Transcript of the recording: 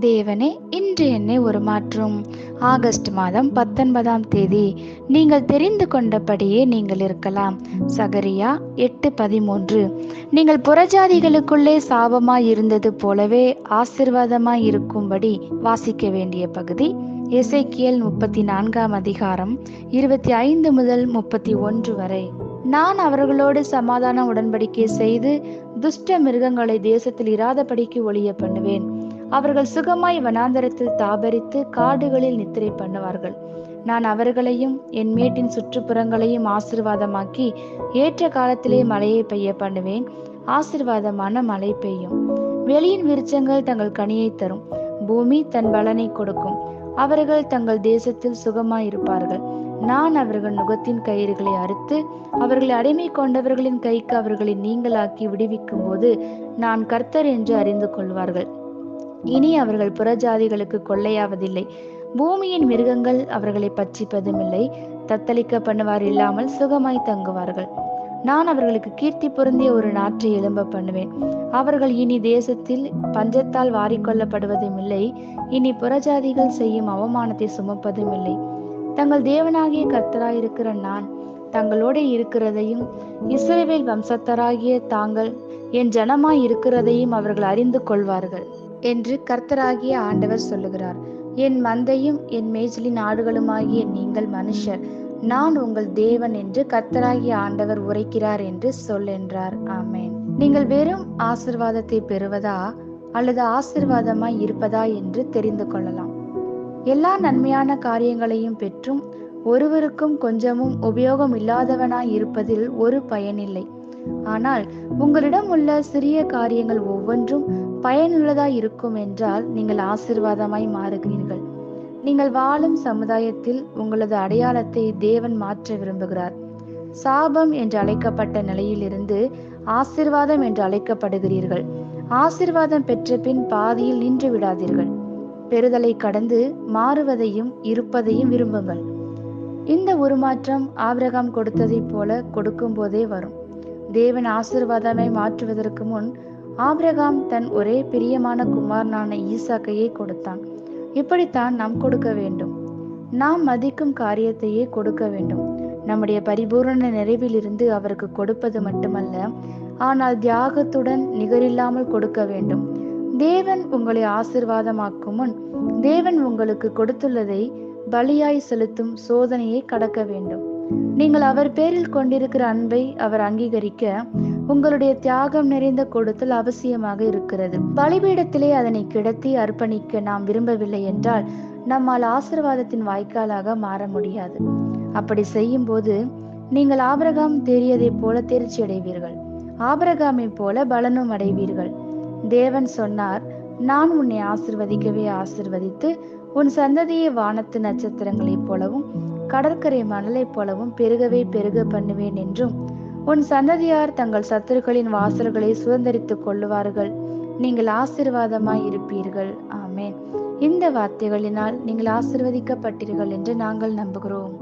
தேவனே இன்று என்னை ஒரு மாற்றும் ஆகஸ்ட் மாதம் பத்தொன்பதாம் தேதி. நீங்கள் தெரிந்து கொண்டபடியே நீங்கள் இருக்கலாம். சகரியா எட்டு பதிமூன்று. நீங்கள் புறஜாதிகளுக்குள்ளே சாபமாய் இருந்தது போலவே ஆசிர்வாதமாய் இருக்கும்படி வாசிக்க வேண்டிய பகுதி எசைக்கியல் முப்பத்தி நான்காம் அதிகாரம் இருபத்தி ஐந்து முதல் முப்பத்தி ஒன்று வரை. நான் அவர்களோடு சமாதான உடன்படிக்கை செய்து துஷ்ட மிருகங்களை தேசத்தில் இராதபடிக்கு ஒளிய பண்ணுவேன். அவர்கள் சுகமாய் வனாந்தரத்தில் தாபரித்து காடுகளில் நித்திரை பண்ணுவார்கள். நான் அவர்களையும் என் மேட்டின் சுற்றுப்புறங்களையும் ஆசிர்வாதமாக்கி ஏற்ற காலத்திலே மழையை பெய்ய பண்ணுவேன். ஆசிர்வாதமான மழை பெய்யும். வெளியின் விருச்சங்கள் தங்கள் கனியை தரும். பூமி தன் பலனை கொடுக்கும். அவர்கள் தங்கள் தேசத்தில் சுகமாய் இருப்பார்கள். நான் அவர்கள் நுகத்தின் கயிறுகளை அறுத்து அவர்களை அடிமை கொண்டவர்களின் கைக்கு அவர்களை நீங்களாக்கி விடுவிக்கும் போது நான் கர்த்தர் என்று அறிந்து கொள்வார்கள். இனி அவர்கள் புறஜாதிகளுக்கு கொள்ளையாவதில்லை. பூமியின் மிருகங்கள் அவர்களை பச்சிப்பதுமில்லை தத்தளிக்க பண்ணுவார் இல்லாமல் சுகமாய் தங்குவார்கள். நான் அவர்களுக்கு கீர்த்தி பொருந்திய ஒரு நாற்றை எழும்ப பண்ணுவேன். அவர்கள் இனி தேசத்தில் பஞ்சத்தால் வாரிக்கொள்ளப்படுவதும் இல்லை இனி புறஜாதிகள் செய்யும் அவமானத்தை சுமப்பதும் இல்லை தங்கள் தேவனாகிய கர்த்தராயிருக்கிற நான் தங்களோட இருக்கிறதையும் இஸ்ரேவேல் வம்சத்தராகிய தாங்கள் என் ஜனமாய் இருக்கிறதையும் அவர்கள் அறிந்து கொள்வார்கள். என்று கர்த்தராகிய ஆண்டவர் சொல்லுகிறார். என் மந்தையும் என் மேய்ச்சலின் ஆடுகளுமாகிய நீங்கள் மனுஷர். நான் உங்கள் தேவன் என்று கர்த்தராகிய ஆண்டவர் உரைக்கிறார் என்று சொல் என்றார். ஆமேன். நீங்கள் வெறும் ஆசிர்வாதத்தை பெறுவதா அல்லது ஆசிர்வாதமாய் இருப்பதா என்று தெரிந்து கொள்ளலாம். எல்லா நன்மையான காரியங்களையும் பெற்றும் ஒருவருக்கும் கொஞ்சமும் உபயோகம் இல்லாதவனாய் இருப்பதில் ஒரு பயனில்லை. ஆனால் உங்களிடம் உள்ள சிறிய காரியங்கள் ஒவ்வொன்றும் பயனுள்ளதாய் இருக்கும் என்றால் நீங்கள் ஆசிர்வாதமாய் மாறுகிறீர்கள். நீங்கள் வாழும் சமுதாயத்தில் உங்களது அடையாளத்தை தேவன் மாற்ற விரும்புகிறார். சாபம் என்று அழைக்கப்பட்ட நிலையிலிருந்து ஆசிர்வாதம் என்று அழைக்கப்படுகிறீர்கள். ஆசிர்வாதம் பெற்ற பின் பாதியில் நின்று விடாதீர்கள். பெறுதலை கடந்து மாறுவதையும் இருப்பதையும் விரும்புங்கள். இந்த உருமாற்றம் ஆபிரகாம் கொடுத்ததைப் போல கொடுக்கும் போதே வரும். தேவன் ஆசிர்வாதமை மாற்றுவதற்கு முன் ஆபிரகாம் தன் ஒரே பிரியமான குமாரனான ஈசாக்கையே கொடுத்தான். இப்படித்தான் நாம் கொடுக்க வேண்டும். நாம் மதிக்கும் காரியத்தையே கொடுக்க வேண்டும். நம்முடைய பரிபூரண நிறைவிலிருந்து அவருக்கு கொடுப்பது மட்டுமல்ல ஆனால் தியாகத்துடன் நிகரில்லாமல் கொடுக்க வேண்டும். தேவன் உங்களை ஆசிர்வாதமாக்கும் முன் தேவன் உங்களுக்கு கொடுத்துள்ளதை பலியாய் செலுத்தும் சோதனையை கடக்க வேண்டும். நீங்கள் அவர் பேரில் கொண்டிருக்கிற அன்பை அவர் அங்கீகரிக்க உங்களுடைய தியாகம் நிறைந்த கொடுத்தல் அவசியமாக இருக்கிறது. பலிபீடத்திலே அதனை கிடத்தி அர்ப்பணிக்க நாம் விரும்பவில்லை என்றால் நம்மால் ஆசிர்வாதத்தின் வாய்க்காலாக மாற முடியாது. அப்படி செய்யும் போது நீங்கள் ஆபரகாம் தேறியதைப் போல தேர்ச்சி அடைவீர்கள் ஆபரகாமை போல பலனும் அடைவீர்கள். தேவன் சொன்னார் நான் உன்னை ஆசிர்வதிக்கவே ஆசிர்வதித்து உன் சந்ததியை வானத்து நட்சத்திரங்களைப் போலவும் கடற்கரை மணலைப் போலவும் பெருகவே பெருக பண்ணுவேன் என்றும் உன் சந்ததியார் தங்கள் சத்துருக்களின் வாசல்களை சுதந்திரித்துக் கொள்ளுவார்கள். நீங்கள் ஆசிர்வாதமாய் இருப்பீர்கள். ஆமேன். இந்த வார்த்தைகளினால் நீங்கள் ஆசிர்வதிக்கப்பட்டீர்கள் என்று நாங்கள் நம்புகிறோம்.